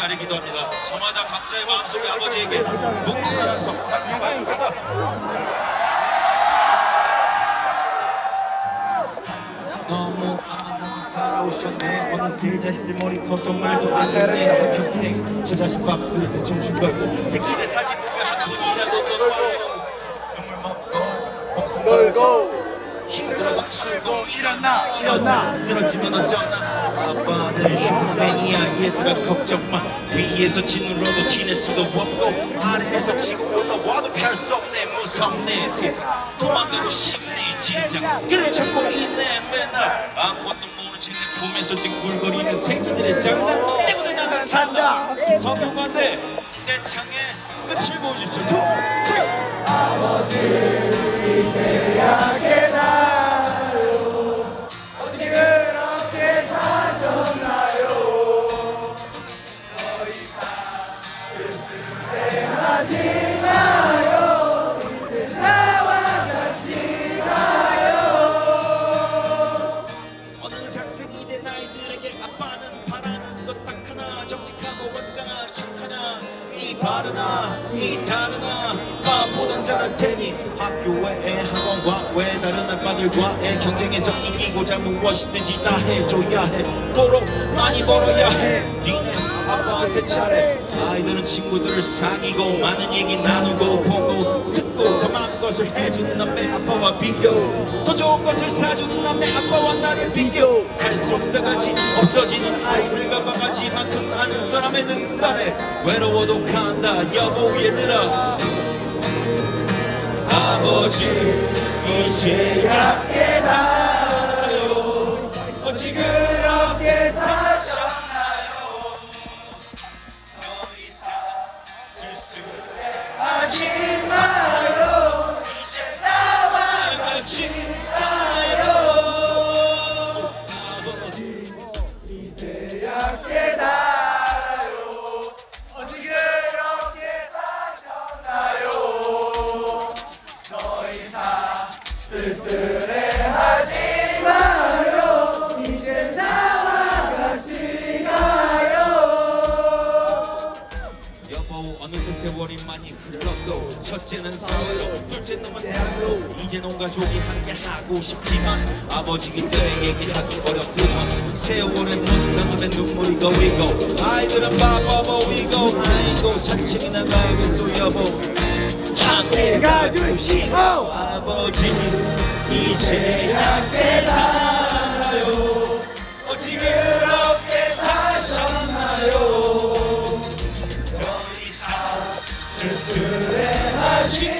기다리기도 합니다. 저마다 각자의 마음속에 아버지에게 함성 상처가 가서 너무 살아오셨네. 어느새 자식들 머리 커서 말도 안 되네 한평생 저 자식 밥그릇에 춤춘 걸고 새끼들 사진 보며 한 푼이라도 더 벌고 눈물 먹고 목숨 걸고 힘들어도 털고 일어나 일어나. 쓰러지면 어쩌나 아빠는 슈퍼맨이야 얘들아 걱정 마. 위에서 짓눌러도 티낼 수도 없고 아래에서 치고 올라와도 피할 수 없네. 무섭네 세상. 도망가고 싶네 진작. 그래 찾고 있네 맨날. 아무것도 모른 채내 품에서 뒹굴거리는 새끼들의 장난 때문에 나는 산다. 성경관대 내 창에 끝을 보십시오. 어느 학생이 된 아이들에게 아빠는 바라는 것딱 하나 정직하고 완강한 착하나 이 바르나 이 다르나. 마보단 잘할 테니 학교와의 학원과 왜 다른 아빠들과의 경쟁에서 이기고자 무엇이든지 다 해줘야 해. 도로 많이 벌어야 해. 니네 아빠한테 잘해 아이들은 친구들을 사귀고 많은 얘기 나누고 보고 듣고 더 많은 것을 해주는 남의 아빠와 비교. 더 좋은 것을 사주는 남의 아빠와 나를 비교. 갈수록 싸가지 없어지는 아이들과 바가지만큼 한 사람의 등살에 외로워도 간다 여보 얘들아. 아버지 이제야 She 흘렀어 첫째는 서울로 둘째는 대학으로. 이젠 온 가족이 함께 하고 싶지만 아버지기 때문에 얘기하기 어렵구만. 세월의 무쌍함에 눈물이 고이고. 아이들은 바빠 보이고. 아이고 산책이 나가야겠어 여보. 함께 가주시오. 아버지 이제야 She